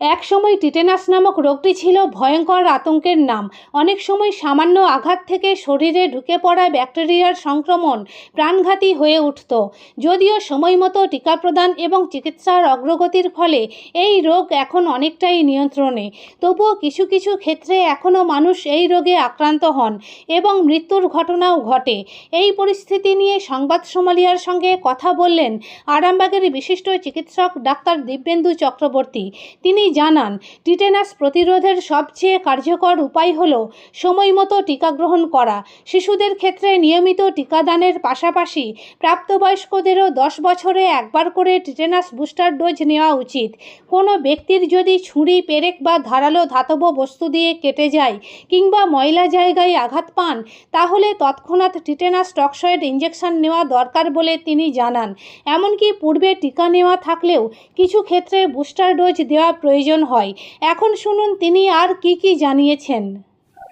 একসময় টিটেনাস নামক রোগটি ছিল ভয়ঙ্কর আতঙ্কের নাম। অনেক সময় সামান্য আঘাত থেকে শরীরে ঢুকে পড়া ব্যাকটেরিয়ার সংক্রমণ প্রাণঘাতী হয়ে উঠত। যদিও সময়মতো টিকা প্রদান এবং চিকিৎসার অগ্রগতির ফলে এই রোগ এখন অনেকটাই নিয়ন্ত্রণে। তবুও কিছু কিছু ক্ষেত্রে এখনও মানুষ এই রোগে আক্রান্ত হন এবং মৃত্যুর ঘটনাও ঘটে। এই পরিস্থিতি নিয়ে সংবাদ সোমালিয়ার সঙ্গে কথা বললেন আরামবাগের বিশিষ্ট চিকিৎসক ডাক্তার দিব্যেন্দু চক্রবর্তী। তিনি জানান, টিটেনাস প্রতিরোধের সবচেয়ে কার্যকর উপায় হল সময় মতো টিকা গ্রহণ করা। শিশুদের ক্ষেত্রে নিয়মিত টিকাদানের পাশাপাশি প্রাপ্তবয়স্কদেরও দশ বছরে একবার করে টিটেনাস বুস্টার ডোজ নেওয়া উচিত। কোনো ব্যক্তির যদি ছুরি, পেরেক বা ধারালো ধাতব বস্তু দিয়ে কেটে যায় কিংবা ময়লা জায়গায় আঘাত পান, তাহলে তৎক্ষণাৎ টিটেনাস টক্সয়েড ইঞ্জেকশন নেওয়া দরকার বলে তিনি জানান। এমনকি পূর্বে টিকা নেওয়া থাকলেও কিছু ক্ষেত্রে বুস্টার ডোজ দেওয়া প্রয়োজন। হয়। এখন শুনুন, তিনি আর কি কি জানিয়েছেন?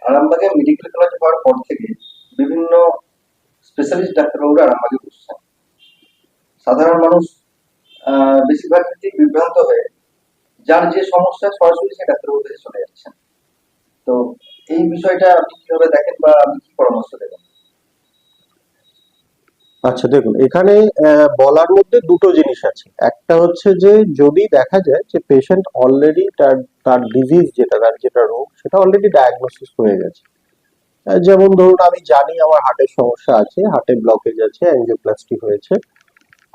আরামবাগে মেডিকেল কলেজ হওয়ার পর থেকে বিভিন্ন স্পেশালিস্ট ডাক্তারবাবুরা আরামবাগে বসছেন। সাধারণ মানুষ বেশিরভাগ ক্ষেত্রেই বিভ্রান্ত হয়ে যার যে সমস্যা, সরাসরি সেই ডাক্তারবাবুর কাছে চলে যাচ্ছেন। তো এই বিষয়টা আপনি কীভাবে দেখেন বা আপনি কি পরামর্শ দেবেন? আচ্ছা দেখুন এখানে বলার মধ্যে দুটো জিনিস আছে। একটা হচ্ছে যে যদি দেখা যায় যে পেশেন্ট অলরেডি তার তার ডিজিজ যেটা তার যেটা রোগ সেটা অলরেডি ডায়াগনোসিস হয়ে গেছে। যেমন ধরুন আমি জানি আমার হার্টের সমস্যা আছে হার্টে ব্লকেজ আছে অ্যাঞ্জিওপ্লাস্টি হয়েছে।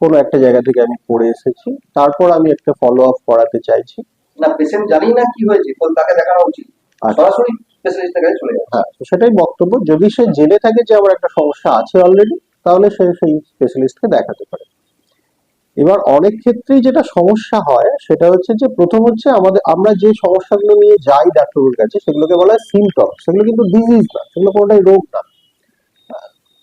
কোনো একটা জায়গা থেকে আমি পড়ে এসেছি। তারপর আমি একটা ফলো আপ করাতে চাইছি। না পেশেন্ট জানি না কি হয়েছে তাকে দেখানো উচিত। আচ্ছা। সরাসরি স্পেশালিস্টের কাছে চলে যাবে হ্যাঁ সেটাই বক্তব্য। যদি সে জেনে থাকে যে আমার একটা সমস্যা আছে অলরেডি তাহলে সে সেই স্পেশালিস্টকে দেখাতে পারে। এবার অনেক ক্ষেত্রেই যেটা সমস্যা হয়, সেটা হচ্ছে যে প্রথম হচ্ছে আমাদের, আমরা যে সমস্যাগুলো নিয়ে যাই ডাক্তারের কাছে, সেগুলোকে বলা হয় সিমটম সেগুলো কিন্তু ডিজিজ না, সেগুলো কোনোটাই রোগ না।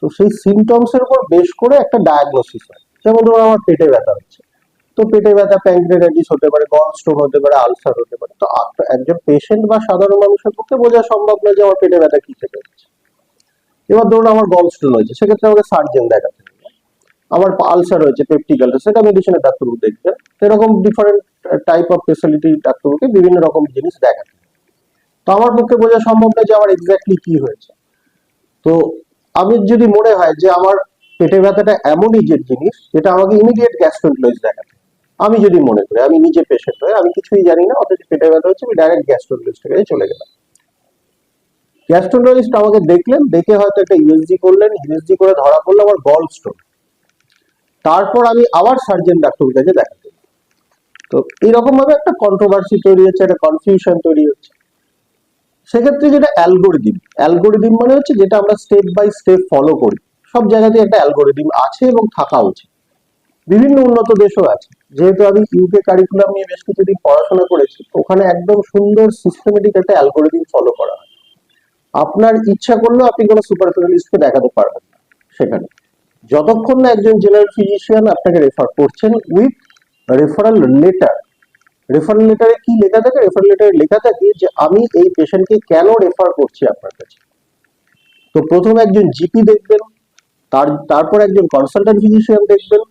তো সেই সিমটমস এর উপর বেশ করে একটা ডায়াগনোসিস হয়। যেমন ধরুন আমার পেটে ব্যথা হচ্ছে। তো পেটে ব্যথা প্যাঙ্ক্রেটাইটিস হতে পারে গল স্টোন হতে পারে আলসার হতে পারে। তো একজন পেশেন্ট বা সাধারণ মানুষের পক্ষে বোঝা সম্ভব না যে আমার পেটে ব্যথা কি থেকে হচ্ছে। এবার ধরুন আমার গল স্টোন হয়েছে, সেক্ষেত্রে আমাকে সার্জেন দেখাতে আমার আলসার হয়েছে পেপটিক আলসার সেটা মেডিসিনের ডাক্তারবাবু দেখবেন এরকম ডিফারেন্ট টাইপ অফ স্পেশালিটি ডাক্তারবাবুকে বিভিন্ন রকম জিনিস দেখাতে তো আমার পক্ষে বোঝা সম্ভব না যে আমার এক্স্যাক্টলি কি হয়েছে। তো আমি যদি মনে হয় যে আমার পেটে ব্যথাটা এমনই যে জিনিস, যেটা আমাকে ইমিডিয়েট গ্যাস্ট্রোন্টোলজিস্ট দেখাতে আমি যদি মনে করি, আমি নিজে পেশেন্ট হয়ে, আমি কিছুই জানি না, অথচ পেটে ব্যথা হচ্ছে, আমি ডাইরেক্ট গ্যাস্ট্রোন্টোলজিস্টের কাছে চলে গেলাম। গ্যাস্ট্রোন্টোলজিস্ট আমাকে দেখলেন, দেখে হয়তো একটা ইউএসজি করলেন ইউএসজি করে ধরা পড়ল আমার গল স্টোন তারপর আমি আবার সার্জেন ডাক্তারের কাছে দেখাতে তো এরকম ভাবে একটা কন্ট্রোভার্সি তৈরি হচ্ছে, একটা কনফিউশন তৈরি হচ্ছে। সেক্ষেত্রে যেটা অ্যালগোরিদিম অ্যালগোরিদিম মানে হচ্ছে যেটা আমরা স্টেপ বাই স্টেপ ফলো করি। সব জায়গাতে একটা অ্যালগোরিদিম আছে এবং থাকা উচিত। বিভিন্ন উন্নত দেশও আছে। যেহেতু আমি ইউকে কারিকুলাম নিয়ে বেশ কিছুদিন পড়াশোনা করেছি, ওখানে একদম সুন্দর সিস্টেমেটিক একটা অ্যালগোরিদিম ফলো করা হয়। আপনার ইচ্ছা করলেও আপনি কোনো সুপার স্পেশালিস্টকে দেখাতে পারবেন না, সেখানে। যতক্ষণ না একজন জেনারেল ফিজিশিয়ান আপনাকে রেফার করছেন উইথ রেফারেল লেটার রেফারেল লেটারে কি লেখা থাকে? রেফারেল লেটারে লেখা থাকে যে আমি এই পেশেন্টকে কেন রেফার করছি আপনার কাছে। তো প্রথমে একজন জিপি দেখবেন, তার, তারপর একজন কনসালটেন্ট ফিজিশিয়ান দেখবেন,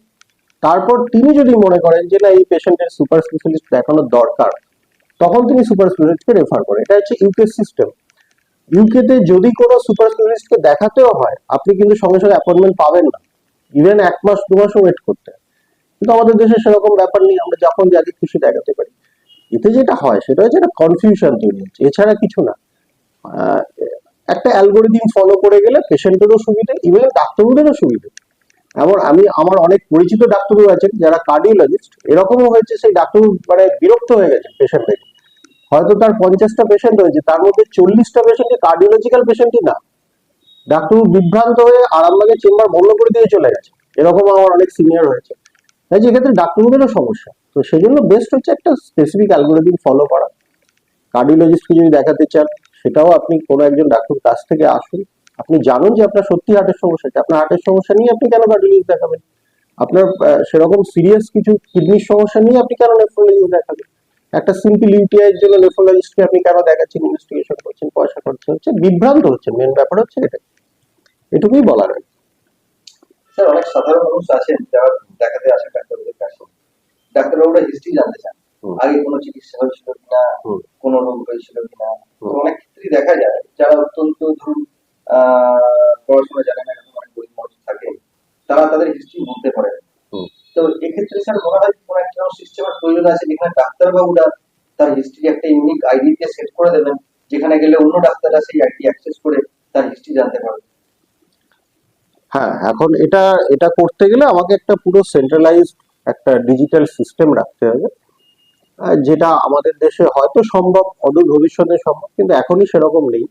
তারপর তিনি যদি মনে করেন যে না, এই পেশেন্টের সুপার স্পেশালিস্ট দেখানোর দরকার, তখন তিনি সুপার স্পেশালিস্টকে রেফার করেন। এটা হচ্ছে ইউকে সিস্টেম। ইউকেতে যদি কোনো সুপার স্পেশালিস্টকে দেখাতেও হয়, আপনি কিন্তু সঙ্গে সঙ্গে অ্যাপয়েন্টমেন্ট পাবেন না। ইভেন এক মাস, দু মাসও ওয়েট করতে। কিন্তু আমাদের দেশে সেরকম ব্যাপার নেই, আমরা যখন যাকে খুশি দেখাতে পারি। এতে যেটা হয়, সেটা হচ্ছে একটা কনফিউশন তৈরি হচ্ছে। এছাড়া কিছু না। একটা অ্যালগোরিদিম ফলো করে গেলে পেশেন্টেরও সুবিধে ইভেন ডাক্তারবাবুদেরও সুবিধে। এমন আমি, আমার অনেক পরিচিত ডাক্তারবাবু আছেন, যারা কার্ডিওলজিস্ট এরকমও হয়েছে, সেই ডাক্তার মানে বিরক্ত হয়ে গেছে পেশেন্ট দেখে হয়তো তার পঞ্চাশটা পেশেন্ট হয়েছে তার মধ্যে চল্লিশটা পেশেন্ট কার্ডিওলজিক্যাল পেশেন্টই না। ডাক্তারবাবু বিভ্রান্ত হয়ে আরামবাগে চেম্বার বন্ধ করে দিয়ে চলে গেছে। এরকম আমার অনেক সিনিয়র হয়েছে তাই এক্ষেত্রে ডাক্তারবাবুদেরও সমস্যা। তো সেই জন্য বেস্ট হচ্ছে একটা স্পেসিফিক অ্যালগোরিদিম ফলো করা। কার্ডিওলজিস্টকে যদি দেখাতে চান, সেটাও আপনি কোনো একজন ডাক্তার কাছ থেকে আসুন। আপনি জানুন যে আপনার সত্যি হার্টের সমস্যা আছে আপনার হার্টের সমস্যা নিয়ে আপনি কেন কার্ডিওলজিস্ট দেখাবেন? আপনার সেরকম সিরিয়াস কিছু কিডনির সমস্যা নিয়ে আপনি কেন নেফ্রোলজিস্ট দেখাবেন? একটা সিম্পল ইউটিআই এর জন্য নেফ্রোলজিস্টকে আপনি কেন দেখাচ্ছেন ইনভেস্টিগেশন করছেন পয়সা খরচা হচ্ছে বিভ্রান্ত হচ্ছে মেন ব্যাপার হচ্ছে এটা। এটুকুই বলা আর স্যার অনেক সাধারণ মানুষ আছেন যারা দেখাতে আসেন ডাক্তারবাবুদের কাছে। ডাক্তারবাবুরা হিস্ট্রি জানতে চান। আগে কোনো চিকিৎসা হয়েছিল কিনা। কোনো রোগ হয়েছিল কিনা। অনেক ক্ষেত্রেই দেখা যায় যারা অত্যন্ত ধরুন আহ পড়াশোনা জানে না এরকম অনেক গরিব মানুষ থাকে তারা তাদের হিস্ট্রি বলতে পারে। তো এক্ষেত্রে স্যার মনে হয় কোনো একটা সিস্টেমের প্রয়োজন আছে যেখানে ডাক্তারবাবুরা তার হিস্ট্রি একটা ইউনিক আইডি সেট করে দেবেন, যেখানে গেলে অন্য ডাক্তাররা সেই আইডি অ্যাক্সেস করে তার হিস্ট্রি জানতে পারবে। হ্যাঁ এখন এটা এটা করতে গেলে আমাকে একটা পুরো সেন্ট্রালাইজড একটা ডিজিটাল সিস্টেম রাখতে হবে। যেটা আমাদের দেশে হয়তো সম্ভব, অদূর ভবিষ্যতে সম্ভব, কিন্তু এখনই সেরকম নেই।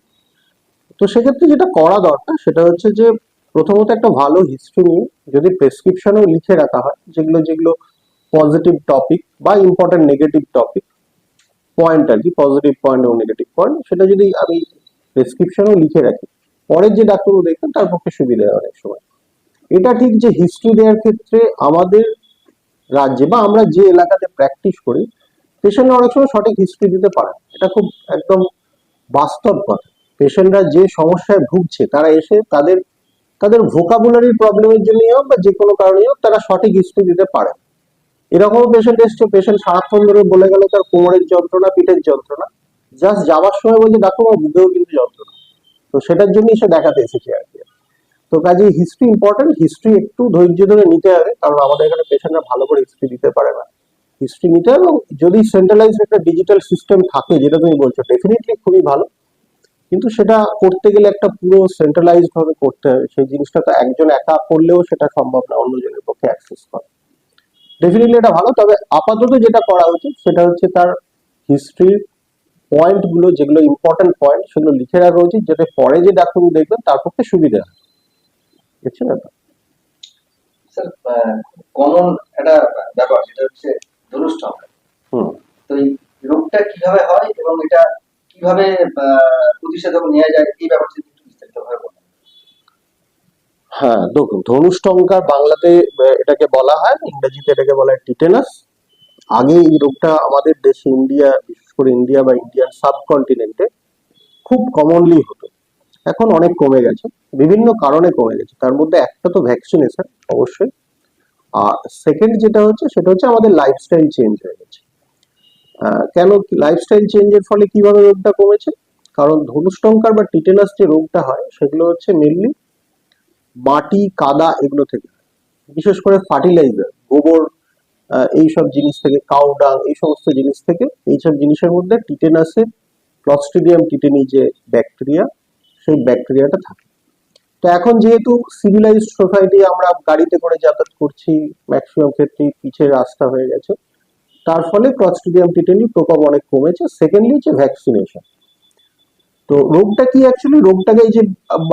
তো সেক্ষেত্রে যেটা করা দরকার, সেটা হচ্ছে যে প্রথমত একটা ভালো হিস্ট্রি নিয়ে যদি প্রেসক্রিপশনেও লিখে রাখা হয়, যেগুলো যেগুলো পজিটিভ টপিক বা ইম্পর্টেন্ট নেগেটিভ টপিক পয়েন্ট আর কি পজিটিভ পয়েন্ট এবং নেগেটিভ পয়েন্ট সেটা যদি আমি প্রেসক্রিপশনেও লিখে রাখি, পরের যে ডাক্তারবাবু দেখবেন, তার পক্ষে সুবিধা হয় অনেক সময় এটা ঠিক যে হিস্ট্রি দেওয়ার ক্ষেত্রে আমাদের রাজ্যে বা আমরা যে এলাকাতে প্র্যাকটিস করি পেশেন্টরা অনেক সময় সঠিক হিস্ট্রি দিতে পারে। এটা খুব একদম বাস্তব কথা পেশেন্টরা যে সমস্যায় ভুগছে, তারা এসে তাদের তাদের ভোকাবুলারির প্রবলেমের জন্যই হোক বা যে কোনো কারণেই হোক, তারা সঠিক হিস্ট্রি দিতে পারে। এরকম পেশেন্ট এসছে পেশেন্ট সারাক্ষণ ধরে বলে গেল, তার কোমরের যন্ত্রণা, পিঠের যন্ত্রণা। জাস্ট যাওয়ার সময় বলছে ডাক্তার আমার বুকেও কিন্তু যন্ত্রণা। তো সেটার জন্যই সে দেখাতে এসেছে আর কি। তো কাজে হিস্ট্রি ইম্পর্টেন্ট হিস্ট্রি একটু ধৈর্য ধরে নিতে হবে, কারণ আমাদের এখানে পেশেন্টরা ভালো করে হিস্ট্রি দিতে পারে না। হিস্ট্রি নিতে হবে এবং যদি সেন্ট্রালাইজ একটা ডিজিটাল সিস্টেম থাকে, যেটা তুমি বলছো ডেফিনেটলি খুবই ভালো। কিন্তু সেটা করতে গেলে একটা পুরো সেন্ট্রালাইজড ভাবে করতে হবে। সেই জিনিসটা তো একজন একা করলেও সেটা সম্ভব না অন্যজনের পক্ষে অ্যাক্সেস করা। ডেফিনেটলি এটা ভালো তবে আপাতত যেটা করা উচিত সেটা হচ্ছে তার হিস্ট্রির পয়েন্টগুলো যেগুলো ইম্পর্টেন্ট পয়েন্ট সেগুলো লিখে রাখা উচিত যাতে পরে যে ডাক্তারবাবু দেখবেন তার পক্ষে সুবিধা হয়। বুঝছেন ব্যাপার? স্যার কমন একটা ব্যাপার সেটা হচ্ছে ধনুষ্টঙ্ক হুম। তো এই রোগটা কীভাবে হয় এবং এটা কীভাবে প্রতিষেধক নেওয়া যায়, এই ব্যাপারটা একটু বিস্তারিতভাবে বলুন। হ্যাঁ দেখুন ধনুষ্টঙ্কার বাংলাতে এটাকে বলা হয়, ইংরেজিতে এটাকে বলা হয় টিটেনাস। আগে এই রোগটা আমাদের দেশে ইন্ডিয়া, বিশেষ করে ইন্ডিয়া বা ইন্ডিয়ান সাবকন্টিনেন্টে খুব কমনলি হতো। এখন অনেক কমে গেছে, বিভিন্ন কারণে কমে গেছে। তার মধ্যে একটা তো ভ্যাকসিনেশন অবশ্যই। আর সেকেন্ড যেটা হচ্ছে, সেটা হচ্ছে আমাদের লাইফস্টাইল চেঞ্জ হয়ে গেছে। কেন লাইফস্টাইল চেঞ্জের ফলে কীভাবে রোগটা কমেছে? কারণ ধনুষ্টঙ্কার বা টিটেনাস যে রোগটা হয়, সেগুলো হচ্ছে মেনলি মাটি, কাদা এগুলো থেকে বিশেষ করে ফার্টিলাইজার গোবর এইসব জিনিস থেকে কাউডাং এই সমস্ত জিনিস থেকে, এইসব জিনিসের মধ্যে টিটেনাসের ক্লস্ট্রিডিয়াম টিটেনি যে ব্যাকটেরিয়া সেই ব্যাকটেরিয়াটা থাকে। তো এখন যেহেতু সিভিলাইজড সোসাইটি আমরা গাড়িতে করে যাতায়াত করছি ম্যাক্সিমাম ক্ষেত্রে পিচের রাস্তা হয়ে গেছে তার ফলে ক্লস্ট্রিডিয়াম টিটেনি প্রকোপ অনেক কমেছে। সেকেন্ডলি হচ্ছে ভ্যাকসিনেশন তো রোগটা কি অ্যাকচুয়ালি রোগটাকে এই যে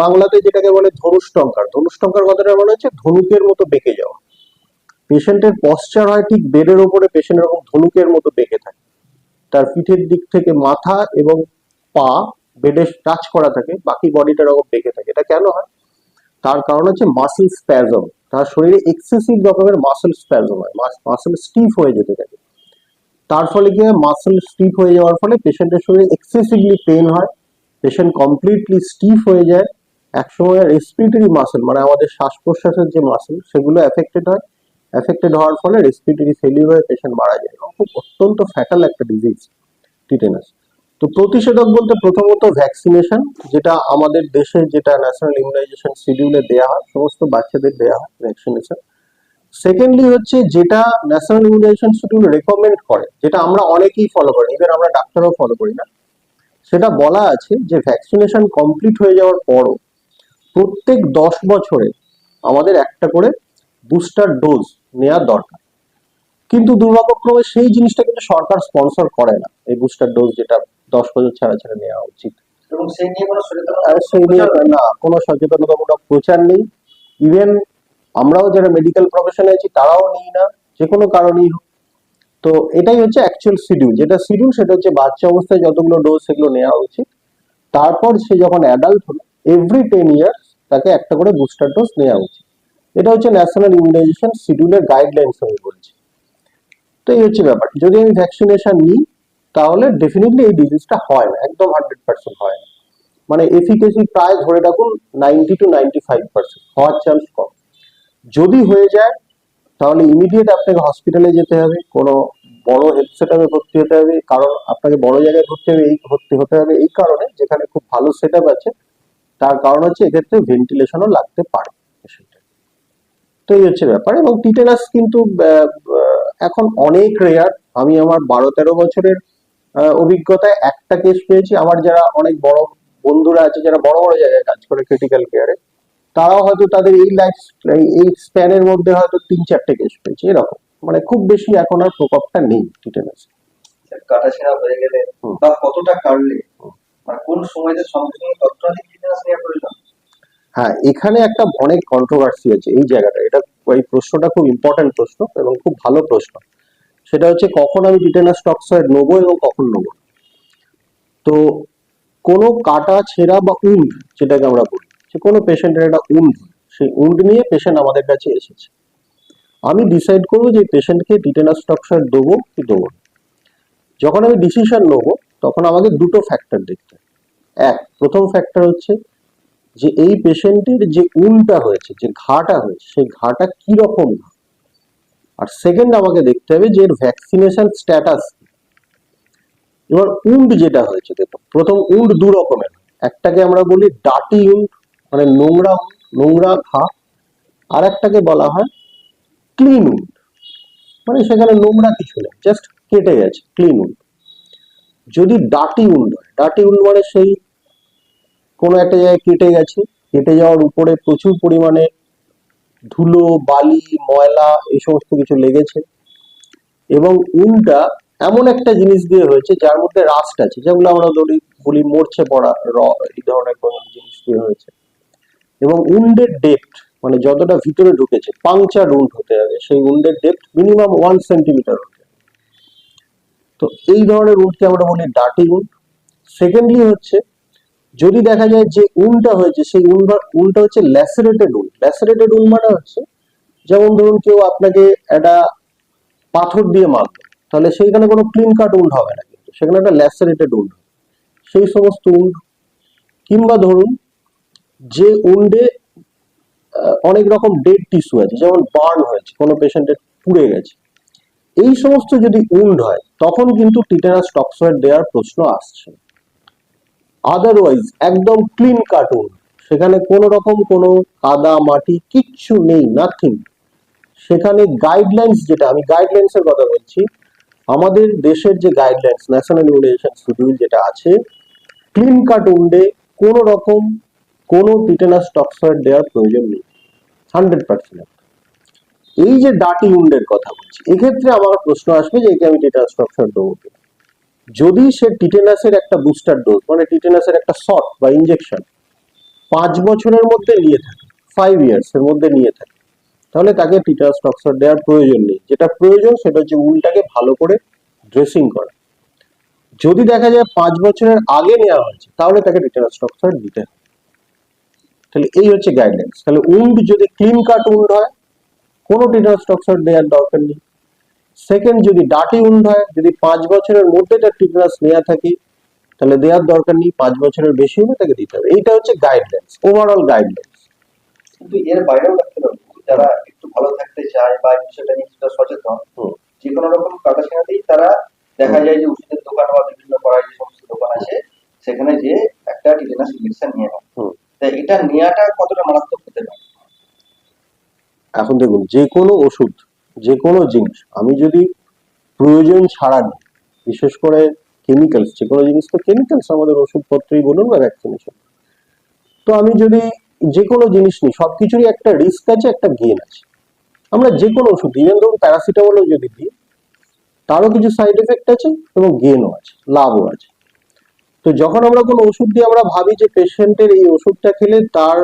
বাংলাতে যেটাকে বলে ধনুষ্টঙ্কার। ধনুষ্টঙ্কার কথাটা মনে হচ্ছে ধনুকের মতো বেঁকে যাওয়া। পেশেন্টের পশ্চার হয় ঠিক বেডের ওপরে পেশেন্ট এরকম ধনুকের মতো বেঁকে থাকে। তার পিঠের দিক থেকে মাথা এবং পা বেডে টাচ করা থাকে, বাকি বডিটা এরকম বেঁকে থাকে। এটা কেন হয়? তার কারণ হচ্ছে মাসেল স্প্যাজম তার শরীরে এক্সেসিভ রকমের মাসেল স্প্যাজম হয়। মাসেল স্টিফ হয়ে যেতে থাকে। তার ফলে কি হয়? মাসেল স্টিফ হয়ে যাওয়ার ফলে পেশেন্টের শরীরে এক্সেসিভলি পেন হয়। পেশেন্ট কমপ্লিটলি স্টিফ হয়ে যায়। একসময় রেসপিরেটরি মাসেল মানে আমাদের শ্বাস প্রশ্বাসের যে মাসেল সেগুলো এফেক্টেড হয়। এফেক্টেড হওয়ার ফলে রেসপিরেটরি ফেলিওর হয়ে পেশেন্ট মারা যায় এবং খুব অত্যন্ত ফ্যাটাল একটা ডিজিজ টিটেনাস তো প্রতিষেধক বলতে প্রথমত ভ্যাকসিনেশন যেটা আমাদের দেশে যেটা ন্যাশনাল ইমিউনাইজেশন শিডিউলে দেওয়া হয়, সমস্ত বাচ্চাদের দেওয়া হয় ভ্যাকসিনেশন সেকেন্ডলি হচ্ছে যেটা ন্যাশনাল ইমিউনাইজেশন শিডিউল রেকমেন্ড করে যেটা আমরা অনেকেই ফলো করি ইভেন আমরা ডাক্তারও ফলো করি না সেটা বলা আছে যে ভ্যাকসিনেশন কমপ্লিট হয়ে যাওয়ার পরও প্রত্যেক দশ বছরে আমাদের একটা করে বুস্টার ডোজ নেওয়া দরকার। কিন্তু দুর্ভাগ্যক্রমে সেই জিনিসটা কিন্তু সরকার স্পন্সর করে না এই বুস্টার ডোজ যেটা দশ বছর ছাড়া ছাড়া নেওয়া উচিত। এবং সেই নিয়ে কোনো সচেতনতা সেই নিয়ে না কোনো সচেতনতামূলক প্রচার নেই। ইভেন আমরাও যারা মেডিকেল প্রফেশনে আছি, তারাও নিই না, যে কোনো কারণেই হোক। তো এটাই হচ্ছে অ্যাকচুয়াল শিডিউল যেটা শিডিউল সেটা হচ্ছে বাচ্চা অবস্থায় যতগুলো ডোজ সেগুলো নেওয়া উচিত। তারপর সে যখন অ্যাডাল্ট হলো এভরি টেন ইয়ার্স তাকে একটা করে বুস্টার ডোজ নেওয়া উচিত। এটা হচ্ছে ন্যাশনাল ইমিউনাইজেশন শিডিউলের গাইডলাইন্স আমি বলছি। তো এই হচ্ছে ব্যাপার। যদি আমি ভ্যাকসিনেশন নিই, তাহলে ডেফিনেটলি এই ডিজিজটা হয় না, একদম হান্ড্রেড পার্সেন্ট হয় না। মানে এফিকেসি প্রায় ধরে রাখুন ninety two ninety five percent হওয়ার চান্স কম। যদি হয়ে যায়, তাহলে ইমিডিয়েট আপনাকে হসপিটালে যেতে হবে। কোনো বড় হেলথ সেটআপে ভর্তি হতে হবে। কারণ আপনাকে বড় জায়গায় ভর্তি হবে, এই ভর্তি হতে হবে এই কারণে যেখানে খুব ভালো সেটআপ আছে, তার কারণ হচ্ছে এক্ষেত্রে ভেন্টিলেশনও লাগতে পারে তো এই হচ্ছে ব্যাপার। এবং টিটেনাস কিন্তু এখন অনেক রেয়ার আমি আমার বারো তেরো বছরের অভিজ্ঞতায় একটা কেস পেয়েছি। আমার যারা অনেক বড় বন্ধুরা আছে, যারা বড় বড় জায়গায় কাজ করে ক্রিটিক্যাল কেয়ারে তারাও হয়তো তাদের এই লাইফ এই স্প্যানের মধ্যে হয়তো তিন চারটে কেস পেয়েছে এরকম। মানে খুব বেশি এখন আর প্রকোপটা নেই টিটেনাস কাটা ছেঁড়া হয়ে গেলে। বা কতটা কাটলে? মানে কোন সময়তে সঙ্গে সঙ্গে তৎক্ষণাৎ টিটেনাস প্রয়োজন হ্যাঁ এখানে একটা অনেক কন্ট্রোভার্সি আছে এই জায়গাটা এটা এই প্রশ্নটা খুব ইম্পর্টেন্ট প্রশ্ন এবং খুব ভালো প্রশ্ন। সেটা হচ্ছে কখন আমি টিটেনাস টক্সয়েড নেব এবং কখন নেব তো কোনো কাটা ছেঁড়া বা উন্ড যেটাকে আমরা বলি যে কোনো পেশেন্টের একটা উন্ড সেই উন্ড নিয়ে পেশেন্ট আমাদের কাছে এসেছে। আমি ডিসাইড করব যে পেশেন্টকে টিটেনাস টক্সয়েড দেবো কি দেবো না। যখন আমি ডিসিশন নেব, তখন আমাকে দুটো ফ্যাক্টর দেখতে। এক, প্রথম ফ্যাক্টর হচ্ছে যে এই পেশেন্টের যে উনটা হয়েছে, যে ঘাটা হয়েছে, সেই ঘাটা কি রকম ঘা আর সেকেন্ড আমাকে দেখতে হবে যে এর ভ্যাকসিনেশন স্ট্যাটাস এবার উন্ড যেটা হয়েছে, দেখো, প্রথম উন্ড দু রকমের একটাকে আমরা বলি ডাটি উন্ড মানে নোংরা নোংরা ঘা আর একটাকে বলা হয় ক্লিন উড মানে সেখানে নোংরা কিছু নেই জাস্ট কেটে গেছে ক্লিন উড যদি ডাটি উন্ড হয় ডাটি উন্ড মানে সেই কোনো একটা জায়গায় কেটে গেছে, কেটে যাওয়ার উপরে প্রচুর পরিমাণে ধুলো, বালি, ময়লা, এই সমস্ত কিছু লেগেছে। এবং উনটা এমন একটা জিনিস দিয়ে হয়েছে, যার মধ্যে রাস্ট আছে, যেগুলো আমরা ধরি, বলি মরছে পড়া র, এই ধরনের কোনো জিনিস দিয়ে হয়েছে। এবং উন্ডের ডেপথ মানে যতটা ভিতরে ঢুকেছে পাংচার উন্ড হতে হবে, সেই উন্ডের ডেপথ মিনিমাম ওয়ান সেন্টিমিটার হতে তো এই ধরনের উন্ডকে আমরা বলি ডাটি উন্ড সেকেন্ডলি হচ্ছে, যদি দেখা যায় যে উনটা হয়েছে, সেই উনটা উনটা হচ্ছে ল্যাসারেটেড উন ল্যাসারেটেড উন মানে হচ্ছে, যেমন ধরুন কেউ আপনাকে একটা পাথর দিয়ে মারবে তাহলে সেইখানে কোনো ক্লিন কাট উন্ড হবে না কিন্তু, সেখানে একটা ল্যাসারেটেড উন্ড সেই সমস্ত উন্ড কিংবা ধরুন যে উন্ডে অনেক রকম ডেড টিস্যু আছে, যেমন বার্ন হয়েছে, কোনো পেশেন্টের পুড়ে গেছে। এই সমস্ত যদি উন্ড হয়, তখন কিন্তু টিটেনাস টক্সয়েড দেওয়ার প্রশ্ন আসছে। আদারওয়াইজ একদম ক্লিন কার্টুন সেখানে কোনো রকম কোনো কাদা, মাটি, কিচ্ছু নেই নাথিং সেখানে গাইডলাইন্স যেটা, আমি গাইডলাইন্স এর কথা বলছি, আমাদের দেশের যে গাইডলাইন্স ন্যাশনাল ইমিউনাইজেশন শিডিউল যেটা আছে ক্লিন কাট উন্ডে কোনো রকম কোনো টিটেনাস টক্সয়েড দেওয়ার প্রয়োজন নেই। হান্ড্রেড পার্সেন্ট এই যে ডাটি উন্ডের কথা বলছি, এক্ষেত্রে আমার প্রশ্ন আসবে যে একে আমি টিটেনাস টক্সয়েড দেবো যদি সে টিটেনাসের একটা বুস্টার ডোজ মানে টিটেনাসের একটা শট বা ইঞ্জেকশন পাঁচ বছরের মধ্যে নিয়ে থাকে ফাইভ ইয়ার্স এর মধ্যে নিয়ে থাকে, তাহলে তাকে টিটাস টক্সয়েড দেওয়ার প্রয়োজন নেই। যেটা প্রয়োজন সেটা হচ্ছে উলটাকে ভালো করে ড্রেসিং করা। যদি দেখা যায় পাঁচ বছরের আগে নেওয়া হয়েছে, তাহলে তাকে টিটাস টক্সয়েড দিতে হবে। তাহলে এই হচ্ছে গাইডলাইন্স তাহলে উন্ড যদি ক্লিন কাট উন্ড হয় কোনো টিটাস টক্সয়েড দেওয়ার দরকার নেই। সেকেন্ড যদি ডাটি উন্ড হয় যদি পাঁচ বছরের মধ্যে তার টিটানাস নেওয়া থাকে তাহলে দেওয়ার দরকার নেই পাঁচ বছরের বেশি হলে তাকে দিতে হবে। এইটা হচ্ছে গাইডলাইন্স ওভারঅল গাইডলাইন্স কিন্তু এর বাইরেও রাখতে হবে যারা একটু ভালো থাকতে চায় বা বিষয়টা নিয়ে কিছুটা সচেতন। যে কোনো রকম কাটা ছেঁড়াতেই তারা দেখা যায় যে ওষুধের দোকান বা বিভিন্ন পাড়ায় যে সমস্ত দোকান আছে সেখানে যে একটা টিটেনাস ইনজেকশন নিয়ে নেয়। এটা নেওয়াটা কতটা মারাত্মক হতে পারে? এখন দেখুন, যে কোনো ওষুধ, যে কোনো জিনিস, আমি যদি প্রয়োজন ছাড়া নিই, বিশেষ করে কেমিক্যালস যে কোনো জিনিস, তো কেমিক্যালস আমাদের ওষুধপত্রই বলুন বা ভ্যাকসিনেশন তো আমি যদি যে কোনো জিনিস নিই, সবকিছুরই একটা রিস্ক আছে, একটা গেন আছে। আমরা যে কোনো ওষুধ ইভেন ধরুন প্যারাসিটামলও যদি দিই, তারও কিছু সাইড এফেক্ট আছে এবং গেনও আছে, লাভও আছে। তো যখন আমরা কোনো ওষুধ দিয়ে আমরা ভাবি যে পেশেন্টের এই ওষুধটা খেলে তার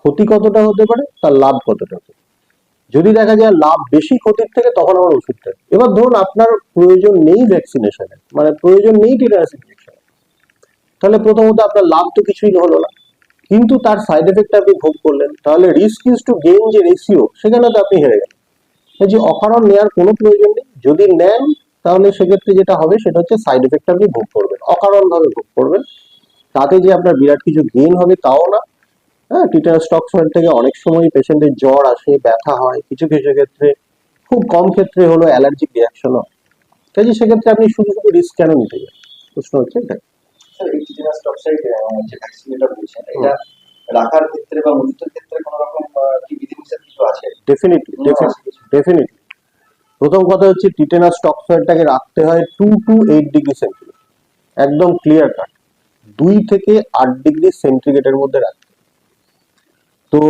ক্ষতি কতটা হতে পারে, তার লাভ কতটা হতে যদি দেখা যায় লাভ বেশি ক্ষতির থেকে, তখন আমার ওষুধটা এবার ধরুন আপনার প্রয়োজন নেই ভ্যাকসিনেশনের মানে প্রয়োজন নেই টিটানাস ইনজেকশন তাহলে প্রথমত আপনার লাভ তো কিছুই হলো না। কিন্তু তার সাইড এফেক্ট আপনি ভোগ করলেন, তাহলে রিস্ক ইজ টু গেইন যে রেশিও সেখানে তো আপনি হেরে গেলেন। যে অকারণ নেওয়ার কোনো প্রয়োজন নেই। যদি নেন তাহলে সেক্ষেত্রে যেটা হবে সেটা হচ্ছে সাইড এফেক্ট আপনি ভোগ করবেন অকারণ ভাবে ভোগ করবেন। তাতে যে আপনার বিরাট কিছু গেইন হবে তাও না। হ্যাঁ টিটানাস টক্সয়েড থেকে অনেক সময় পেশেন্টের জ্বর আসে ব্যথা হয়। কিছু কিছু ক্ষেত্রে খুব কম ক্ষেত্রে হলো অ্যালার্জিক রিয়াকশন হয় কাজে সেক্ষেত্রে আপনি শুধু শুধু রিস্ক কেন নিতে যান প্রশ্ন হচ্ছে এটা। রাখার ক্ষেত্রে বা ক্ষেত্রে কোনো রকম আহ, কি বিধিনিষেধ কিছু আছে? ডেফিনেটলি ডেফিনেটলি প্রথম কথা হচ্ছে টিটেনাস টক্সয়েডটাকে রাখতে হয় two to eight degree centigrade একদম ক্লিয়ার কাট দুই থেকে আট ডিগ্রি সেন্টিগ্রেডের মধ্যে রাখতে। তো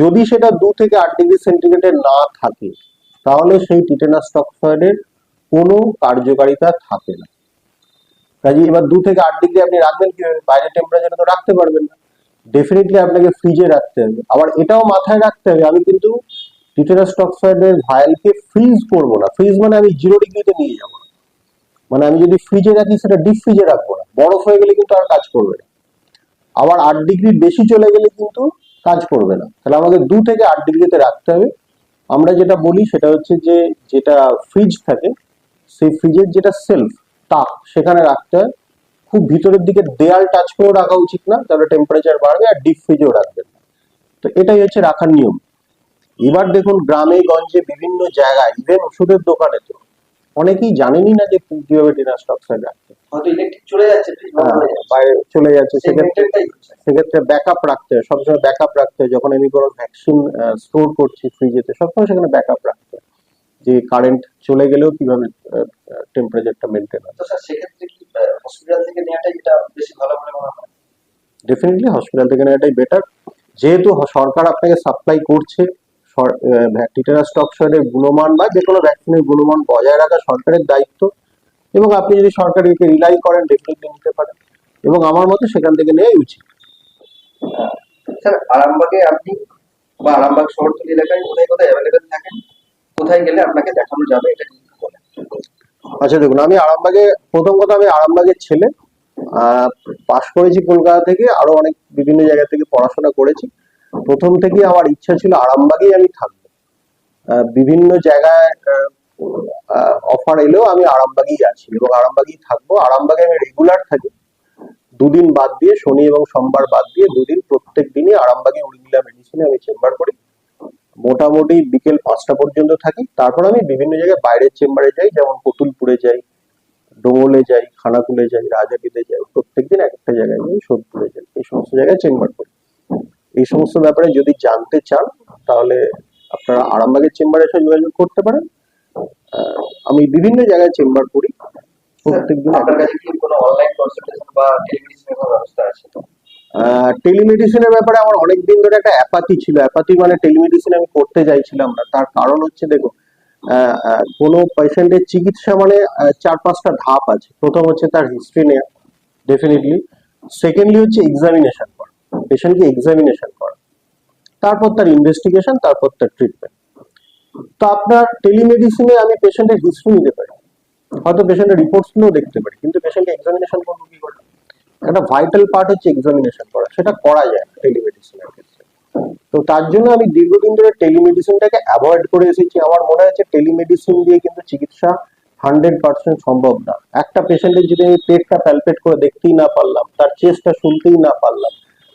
যদি সেটা দু থেকে আট ডিগ্রি সেন্টিগ্রেডে না থাকে, তাহলে সেই টিটেনাস টক্সয়েডের কোনো কার্যকারিতা থাকে না। কাজে এবার দু থেকে আট ডিগ্রি আপনি রাখবেন কীভাবে? বাইরে টেম্পারেচারে তো রাখতে পারবেন না। ডেফিনেটলি আপনাকে ফ্রিজে রাখতে হবে। আবার এটাও মাথায় রাখতে হবে। আমি কিন্তু টিটেনাস টক্সাইডের ভায়ালকে ফ্রিজ করব না। ফ্রিজ মানে আমি জিরো ডিগ্রিতে নিয়ে যাব না। মানে আমি যদি ফ্রিজে রাখি, সেটা ডিপ ফ্রিজে রাখব না। বরফ হয়ে গেলে কিন্তু আর কাজ করবে না। আবার আট ডিগ্রির বেশি চলে গেলে কিন্তু কাজ করবে না। তাহলে আমাকে দু থেকে আট ডিগ্রিতে রাখতে হবে। আমরা যেটা বলি, সেটা হচ্ছে যে, যেটা ফ্রিজ থাকে, সেই ফ্রিজের যেটা সেলফ তাপ, সেখানে রাখতে হয়। খুব ভিতরের দিকে দেয়াল টাচ করেও রাখা উচিত না, তাহলে টেম্পারেচার বাড়বে আর ডিপ ফ্রিজেও রাখবেন না। তো এটাই হচ্ছে রাখার নিয়ম। এবার দেখুন গ্রামে গঞ্জে বিভিন্ন জায়গায় ইভেন ওষুধের দোকানে তো অনেকেই জানেনই না যে কীভাবে টিনাস টক্সাইড রাখতে চলে যাচ্ছে হয়ে যাচ্ছে? বাইরে চলে যাচ্ছে। সেক্ষেত্রে। সেক্ষেত্রে ব্যাকআপ রাখতে হয় সবসময় ব্যাকআপ রাখতে হয়। যখন আমি কোনো ভ্যাকসিন স্টোর করছি ফ্রিজেতে সবসময় সেখানে ব্যাকআপ রাখতে হয়। যে কারেন্ট চলে গেলেও কীভাবে টেম্পারেচারটা মেনটেন হয়। সেক্ষেত্রে কি হসপিটাল থেকে নেওয়াটাই বেশি ভালো মনে হয়? ডেফিনেটলি হসপিটাল থেকে নেওয়াটাই বেটার যেহেতু সরকার আপনাকে সাপ্লাই করছে টিটানাস টক্সয়েডের গুণমান বা যে কোনো ভ্যাকসিনের গুণমান বজায় রাখা সরকারের দায়িত্ব এবং আপনি যদি সরকারকে রিলাই করেন ডেফিনেটলি নিতে পারেন এবং আমার মতে সেখান থেকে নেওয়াই উচিত। স্যার আরামবাগে আপনি বা আরামবাগ শহরতলি এলাকায় কোথায় কোথায় অ্যাভেলেবেল থাকেন? কোথায় গেলে আপনাকে দেখানো যাবে এটা আচ্ছা দেখুন আমি আরামবাগে প্রথম কথা আমি আরামবাগের ছেলে পাশ করেছি কলকাতা থেকে আরও অনেক বিভিন্ন জায়গা থেকে পড়াশোনা করেছি। প্রথম থেকে আমার ইচ্ছা ছিল আরামবাগেই আমি থাকব। বিভিন্ন জায়গায় অফার এলেও আমি আরামবাগেই আছি এবং আরামবাগেই থাকব। আরামবাগে আমি রেগুলার থাকি। দুদিন বাদ দিয়ে, শনি এবং সোমবার বাদ দিয়ে দুদিন প্রত্যেক দিনই আরামবাগে উড়িমিলা মেডিসিনে আমি চেম্বার করি। মোটামুটি বিকেল পাঁচটা পর্যন্ত থাকি। তারপর আমি বিভিন্ন জায়গায় বাইরের চেম্বারে যাই, যেমন পুতুলপুরে যাই, ডোমলে যাই, খানাকুলে যাই রাজাবিতে যাই, প্রত্যেকদিন এক একটা জায়গায় যাই, সোদপুরে যাই, এই সমস্ত জায়গায় চেম্বার করি। এই সমস্ত ব্যাপারে যদি জানতে চান তাহলে আপনারা আরামবাগের চেম্বারে এসে যোগাযোগ করতে পারেন। আমি বিভিন্ন জায়গায় চেম্বার করি। প্রত্যেকদিন আপনার কাছে কি কোনো অনলাইন কনসালটেশন বা টেলিমেডিসিনের ব্যবস্থা আছে? তো টেলিমেডিসিনের ব্যাপারে আমার অনেক দিন ধরে একটা অ্যাপাথি ছিল। অ্যাপাথি মানে টেলিমেডিসিন আমি করতে চাইছিলাম না। তার কারণ হচ্ছে আহ, কোনো পেশেন্টের চিকিৎসা মানে চার পাঁচটা ধাপ আছে। প্রথম হচ্ছে তার হিস্ট্রি নেওয়া ডেফিনেটলি সেকেন্ডলি হচ্ছে এক্সামিনেশন পেশেন্টকে এক্সামিনেশন করা। তারপর তার ইনভেস্টিগেশন তারপর তার ট্রিটমেন্ট তো আপনার টেলিমেডিসিনে আমি পেশেন্টের হিস্ট্রি নিতে পারি। হয়তো পেশেন্টের রিপোর্টসগুলো দেখতে পারি, কিন্তু পেশেন্টকে এক্সামিনেশন করব কি করে? একটা ভাইটাল পার্ট হচ্ছে এক্সামিনেশন করা, সেটা করা যায় টেলিমেডিসিনের ক্ষেত্রে। তো তার জন্য আমি দীর্ঘদিন ধরে টেলিমেডিসিনটাকে অ্যাভয়েড করে এসেছি। আমার মনে হচ্ছে টেলিমেডিসিন দিয়ে কিন্তু চিকিৎসা হান্ড্রেড পার্সেন্ট সম্ভব না। একটা পেশেন্টের যদি আমি পেটটা প্যালপেট করে দেখতেই না পারলাম, তার চেস্টটা শুনতেই না পারলাম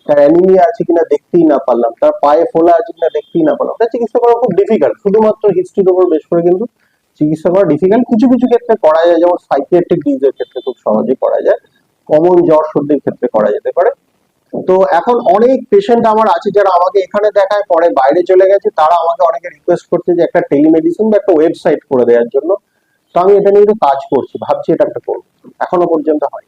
তার অ্যানিমিয়া আছে কিনা দেখতেই না পারলাম। তার পায়ে ফোলা আছে কিনা দেখতেই না পারলাম। তার চিকিৎসা করা খুব ডিফিকাল্ট শুধুমাত্র হিস্ট্রির উপর বেশ করে কিন্তু চিকিৎসা করা ডিফিকাল্ট কিছু কিছু ক্ষেত্রে করা যায়, যেমন সাইকিয়াট্রিক ডিজিজের ক্ষেত্রে খুব সহজে করা যায়। কমন জ্বর সর্দির ক্ষেত্রে করা যেতে পারে। তো এখন অনেক পেশেন্ট আমার আছে যারা আমাকে এখানে দেখায়, পরে বাইরে চলে গেছে। তারা আমাকে অনেকে রিকোয়েস্ট করছে যে একটা টেলিমেডিসিন বা একটা ওয়েবসাইট করে দেওয়ার জন্য। তো আমি এটা নিয়ে কাজ করছি, ভাবছি এটা একটা করব। এখনও পর্যন্ত হয়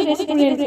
রেস্টুরেন্টে